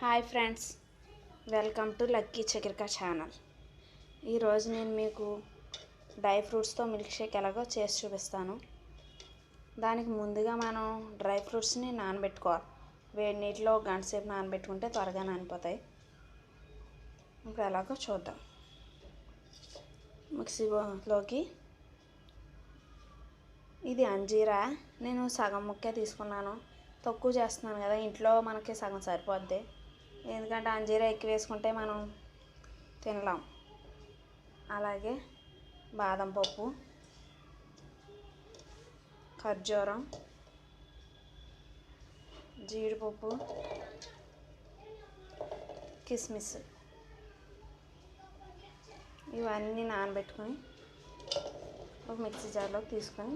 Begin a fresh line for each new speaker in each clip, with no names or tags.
Hi friends welcome to lucky Chakrika channel. ఈరోజు నేను మీకు డ్రై ఫ్రూట్స్తో మిల్క్ షేక్ ఎలాగో చేసి చూపిస్తాను. దానికి ముందుగా మనం డ్రై ఫ్రూట్స్ని నానబెట్టుకోవాలి. వేడి నీటిలో గంట సేపు నానబెట్టుకుంటే త్వరగా నానిపోతాయి. ఇప్పుడు ఎలాగో చూద్దాం. మిక్సీలోకి. ఇది అంజీరా. నేను సగం ముక్కే తీసుకున్నాను. తక్కువ చేస్తున్నాను కదా ఇంట్లో మనకి సగం సరిపోద్ది. ఎందుకంటే అంజీరా ఎక్కువ వేసుకుంటే మనం తినలేం. అలాగే బాదం పప్పు ఖర్జూరం జీడిపప్పు కిస్మిస్ ఇవన్నీ నానబెట్టుకొని ఒక మిక్సీ జార్లోకి తీసుకొని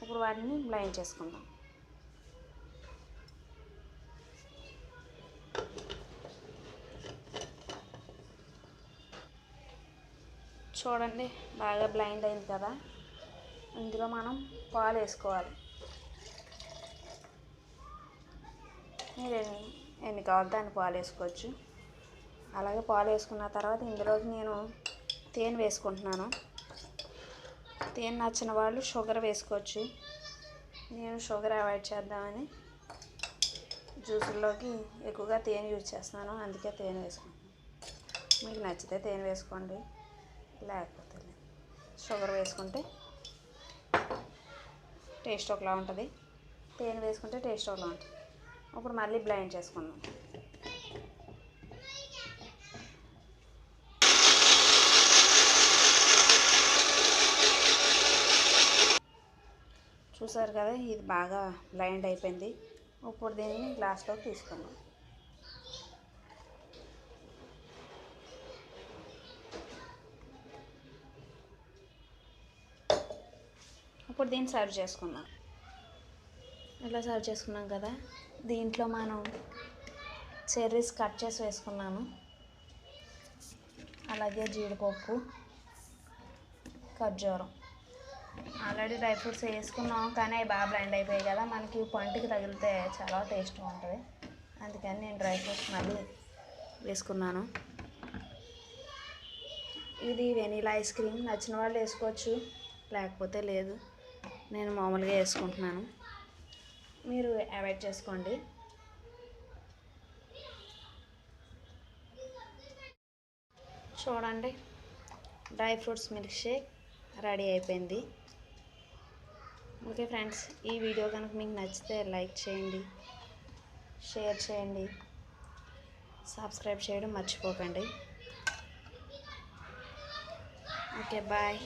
ఇప్పుడు వాటిని బ్లైండ్ చేసుకుందాం. చూడండి బాగా బ్లైండ్ అయింది కదా. ఇందులో మనం పాలు వేసుకోవాలి. మీరు ఎన్ని ఎన్ని కావాలి దాన్ని పాలు వేసుకోవచ్చు. అలాగే పాలు వేసుకున్న తర్వాత ఇందులోకి నేను తేనె వేసుకుంటున్నాను. తేనె నచ్చిన వాళ్ళు షుగర్ వేసుకోవచ్చు. నేను షుగర్ అవాయిడ్ చేద్దామని జ్యూసుల్లోకి ఎక్కువగా తేనె యూజ్ చేస్తున్నాను. అందుకే తేనె వేసుకుంటాను మీకు నచ్చితే తేనె వేసుకోండి. లేకపోతే లేదు. షుగర్ వేసుకుంటే టేస్ట్ ఒకలా ఉంటుంది. తేనె వేసుకుంటే టేస్ట్ ఒకలా ఉంటుంది. ఇప్పుడు మళ్ళీ బ్లైండ్ చేసుకుందాం. చూసారు కదా ఇది బాగా బ్లైండ్ అయిపోయింది. ఇప్పుడు దీన్ని గ్లాస్లోకి తీసుకుందాం. ఇప్పుడు దీన్ని సర్వ్ చేసుకుందాం. ఇలా సర్వ్ చేసుకున్నాం కదా? దీంట్లో మనం చెర్రీస్ కట్ చేసి వేసుకున్నాను. అలాగే జీడిపప్పు ఖర్జూరం. ఆల్రెడీ డ్రై ఫ్రూట్స్ వేసుకున్నాం కానీ అవి బాగా బ్లెండ్ అయిపోయాయి కదా. మనకి పంటికి తగిలితే చాలా టేస్ట్గా ఉంటుంది. అందుకని నేను డ్రై ఫ్రూట్స్ మళ్ళీ వేసుకున్నాను. ఇది వెనీలా ఐస్ క్రీమ్. నచ్చిన వాళ్ళు వేసుకోవచ్చు లేకపోతే లేదు. నేను మామూలుగా వేసుకుంటున్నాను. మీరు అవాయిడ్ చేసుకోండి. చూడండి dry fruits milk shake ready అయిపోయింది. ఓకే ఫ్రెండ్స్ ఈ వీడియో కనుక మీకు నచ్చితే లైక్ చేయండి షేర్ చేయండి సబ్స్క్రైబ్ చేయడం మర్చిపోకండి. Okay bye.